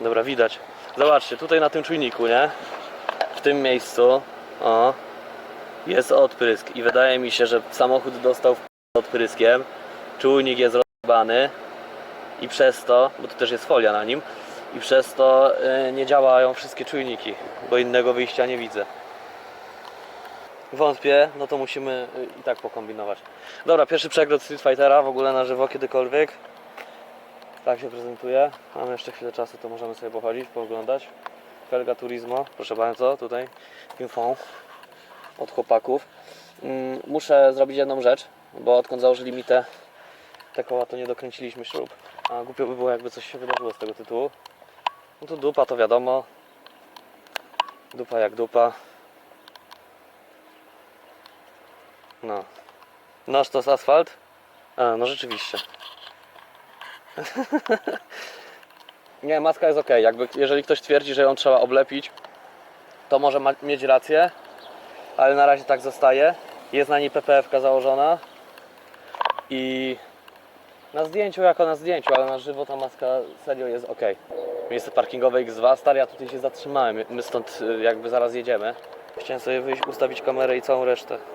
Dobra, widać. Zobaczcie, tutaj na tym czujniku, nie? W tym miejscu, o, jest odprysk i wydaje mi się, że samochód dostał w odpryskiem. Czujnik jest rozbany i przez to, bo tu też jest folia na nim, i przez to y, nie działają wszystkie czujniki, bo innego wyjścia nie widzę. Wątpię, no to musimy y, i tak pokombinować. Dobra, pierwszy przegląd Street Fightera w ogóle na żywo kiedykolwiek. Tak się prezentuje. Mamy jeszcze chwilę czasu, to możemy sobie pochodzić, pooglądać. Felga Turismo, proszę bardzo, tutaj info od chłopaków. Mm, Muszę zrobić jedną rzecz, bo odkąd założyli mi te, te koła, to nie dokręciliśmy śrub. A głupio by było, jakby coś się wydarzyło z tego tytułu. No to dupa, to wiadomo. Dupa jak dupa. No. Noż to z asfalt? A, no rzeczywiście. Nie, maska jest ok. Jakby, jeżeli ktoś twierdzi, że ją trzeba oblepić, to może ma, mieć rację, ale na razie tak zostaje. Jest na niej PPF założona i na zdjęciu jako na zdjęciu, ale na żywo ta maska serio jest ok. Miejsce parkingowe X2, stary, ja tutaj się zatrzymałem. My stąd y, jakby zaraz jedziemy. Chciałem sobie wyjść, ustawić kamerę i całą resztę.